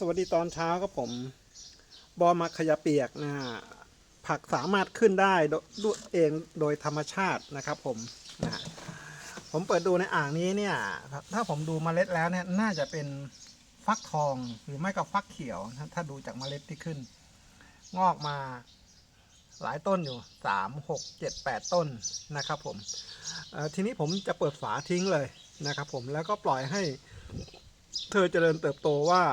สวัสดีตอนเช้าครับผม บอมาขยะเปียกนะฮะผักสามารถขึ้นได้ด้วยเองโดยธรรมชาตินะครับ ผมนะผมเปิดดูในอ่างนี้เนี่ย ถ้าผมดูเมล็ดแล้วเนี่ยน่าจะเป็นฟักทองหรือไม่ก็ฟักเขียวนะถ้าดูจากเมล็ดที่ขึ้น งอกมาหลายต้นอยู่สามหกเจ็ดแปดต้นนะครับผมทีนี้ผมจะเปิดฝาทิ้งเลยนะครับผมแล้วก็ปล่อยให้เธอเจริญเติบโตว่า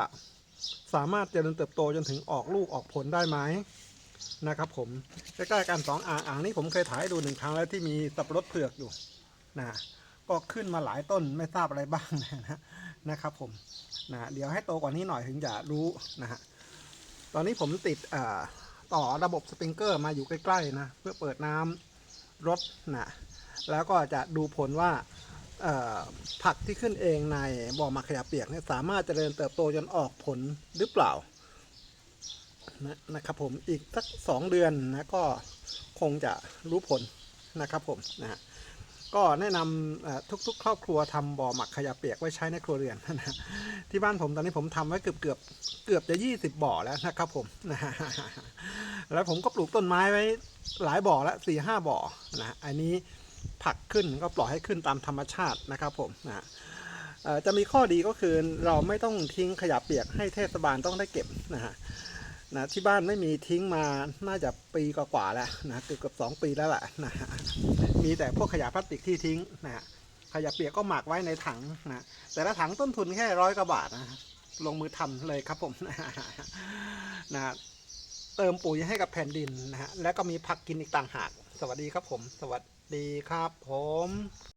สามารถเจริญเติบโตจนถึงออกลูกออกผลได้ไหมนะครับผมใกล้ๆกันสองอ่างอ่างนี้ผมเคยถ่ายดูหนึ่งครั้งแล้วที่มีสับปะรดเผือกอยู่นะก็ขึ้นมาหลายต้นไม่ทราบอะไรบ้างนะนะครับผมนะเดี๋ยวให้โตกว่านี้หน่อยถึงจะรู้นะฮะตอนนี้ผมติดอ่าต่อระบบสปริงเกอร์มาอยู่ใกล้ๆนะเพื่อเปิดน้ำรดนะแล้วก็จะดูผลว่า ผักที่ขึ้นเองในบ่อหมักขยะเปียกเนี่ยสามารถเจริญเติบโตจนออกผลหรือเปล่านะนะครับผมอีกสักสองเดือนนะก็คงจะรู้ผลนะครับผมนะก็แนะนำทุกๆ ครอบครัวทำบ่อหมักขยะเปียกไว้ใช้ในครัวเรือนนะที่บ้านผมตอนนี้ผมทำไว้เกือบเกือบเกือบจะยี่สิบบ่อแล้วนะครับผมนะแล้วผมก็ปลูกต้นไม้ไว้หลายบ่อแล้วสี่ห้าบ่อนะฮะอันนี้ ผักขึ้นก็ปล่อยให้ขึ้นตามธรรมชาตินะครับผมนะจะมีข้อดีก็คือเราไม่ต้องทิ้งขยะเปียกให้เทศบาลต้องได้เก็บนะฮะนะที่บ้านไม่มีทิ้งมาน่าจะปีกว่าๆแล้วนะเกือบเกือบสองปีแล้วแหละนะฮะมีแต่พวกขยะพลาสติกที่ทิ้งนะฮะขยะเปียกก็หมักไว้ในถังนะแต่ละถังต้นทุนแค่ร้อยกว่าบาทนะฮะลงมือทำเลยครับผมนะฮะเติมปุ๋ยให้กับแผ่นดินนะฮะแล้วก็มีผักกินอีกต่างหาก สวัสดีครับผม สวัสดี ดีครับผม